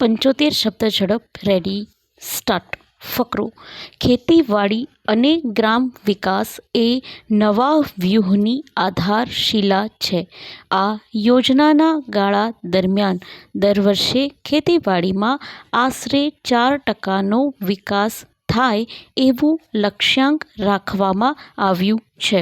પંચોતેર શબ્દ ઝડપ રેડી સ્ટાર્ટ ફકરો. ખેતીવાડી અને ગ્રામ વિકાસ એ નવા વ્યૂહની આધારશિલા છે. આ યોજનાના ગાળા દરમિયાન દર વર્ષે ખેતીવાડીમાં આશરે ચાર ટકાનો વિકાસ થાય એવું લક્ષ્યાંક રાખવામાં આવ્યું છે.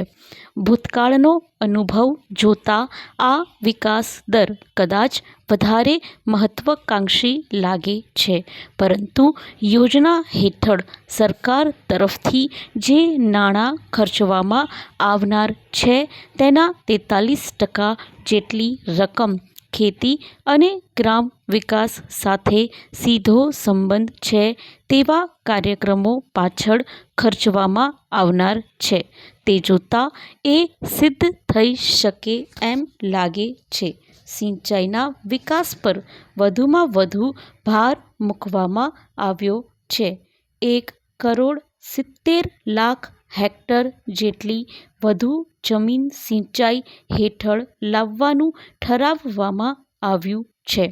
ભૂતકાળનો અનુભવ જોતા આ વિકાસ દર કદાચ વધારે મહત્વકાંક્ષી લાગે છે. પરંતુ યોજના હેઠળ સરકાર તરફથી જે નાણાં ખર્ચવામાં આવનાર છે તેના તેતાલીસ ટકા જેટલી રકમ ખેતી અને ગ્રામ વિકાસ સાથે સીધો સંબંધ છે તેવા કાર્યક્રમો પાછળ ખર્ચવામાં આવનાર છે. તે જોતાં એ સિદ્ધ થઈ શકે એમ લાગે છે. સિંચાઈના વિકાસ પર વધુમાં વધુ ભાર મૂકવામાં આવ્યો છે. એક કરોડ સિત્તેર લાખ હેક્ટર જેટલી વધુ જમીન સિંચાઈ હેઠળ લાવવાનું ઠરાવવામાં આવ્યું છે.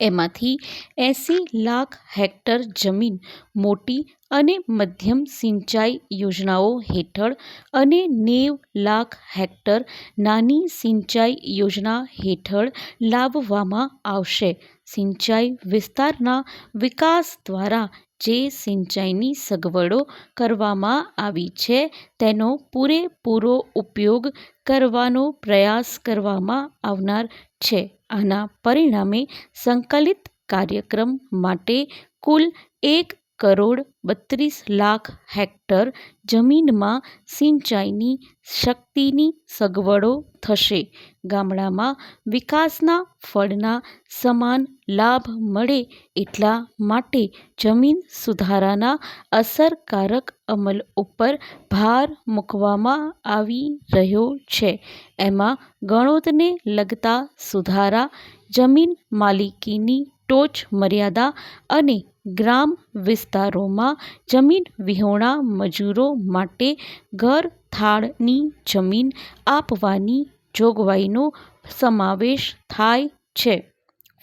એમાંથી એંસી લાખ હેક્ટર જમીન મોટી અને મધ્યમ સિંચાઈ યોજનાઓ હેઠળ અને નેવ લાખ હેક્ટર નાની સિંચાઈ યોજના હેઠળ લાવવામાં આવશે. સિંચાઈ વિસ્તારના વિકાસ દ્વારા જે સિંચાઈની સગવડો કરવામાં આવી છે, તેનો પૂરેપૂરો ઉપયોગ કરવાનો પ્રયાસ કરવામાં આવનાર છે. આના પરિણામે સંકલિત કાર્યક્રમ માટે કુલ એક કરોડ બત્રીસ લાખ હેક્ટર જમીનમાં સિંચાઈની શક્તિની સગવડો થશે. ગામડામાં વિકાસના ફળના સમાન લાભ મળે એટલા માટે જમીન સુધારાના અસરકારક અમલ ઉપર ભાર મૂકવામાં આવી રહ્યો છે. એમાં ગણોતને લગતા સુધારા, જમીન માલિકીની ટોચ મર્યાદા અને ગ્રામ વિસ્તારોમાં જમીન વિહોણા મજૂરો માટે ઘરથાળની જમીન આપવાની જોગવાઈનો સમાવેશ થાય છે.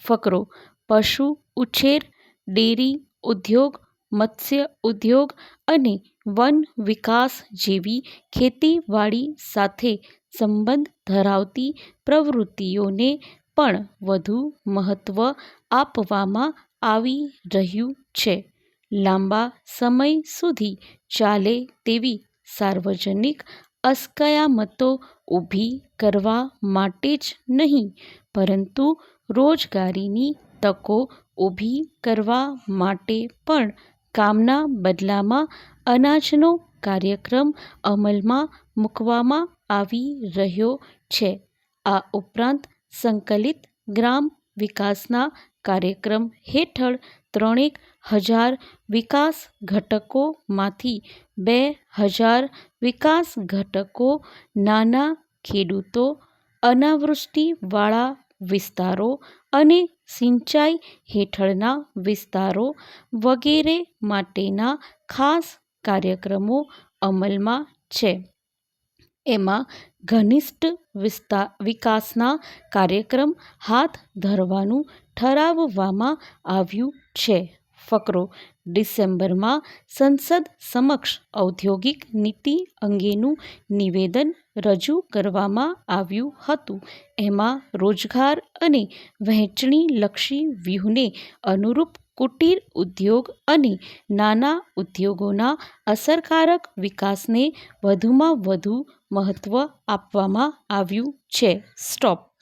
ફકરો, પશુ ઉછેર, ડેરી ઉદ્યોગ, મત્સ્ય ઉદ્યોગ અને વન વિકાસ જેવી ખેતીવાડી સાથે સંબંધ ધરાવતી પ્રવૃત્તિઓને પણ વધુ મહત્ત્વ આપવામાં આવી રહ્યું છે. લાંબા સમય સુધી ચાલે તેવી સાર્વજનિક અસ્કયામતો ઊભી કરવા માટે જ નહીં, પરંતુ રોજગારીની તકો ઊભી કરવા માટે પણ કામના બદલામાં અનાજનો કાર્યક્રમ અમલમાં મૂકવામાં આવી રહ્યો છે. આ ઉપરાંત સંકલિત ગ્રામ વિકાસના કાર્યક્રમ હેઠળ ત્રણેક હજાર વિકાસ ઘટકોમાંથી બે હજાર વિકાસ ઘટકો નાના ખેડૂતો, અનાવૃષ્ટિવાળા વિસ્તારો અને સિંચાઈ હેઠળના વિસ્તારો વગેરે માટેના ખાસ કાર્યક્રમો અમલમાં છે. એમાં ઘનિષ્ઠ વિસ્તા, વિકાસના કાર્યક્રમ હાથ ધરવાનું ઠરાવવામાં આવ્યું છે. ફકરો, ડિસેમ્બરમાં સંસદ સમક્ષ ઔદ્યોગિક નીતિ અંગેનું નિવેદન રજૂ કરવામાં આવ્યું હતું. એમાં રોજગાર અને વહેંચણીલક્ષી વ્યૂહને અનુરૂપ કુટીર ઉદ્યોગ અને નાના ઉદ્યોગોના અસરકારક વિકાસને વધુમાં વધુ મહત્ત્વ આપવામાં આવ્યું છે. સ્ટોપ.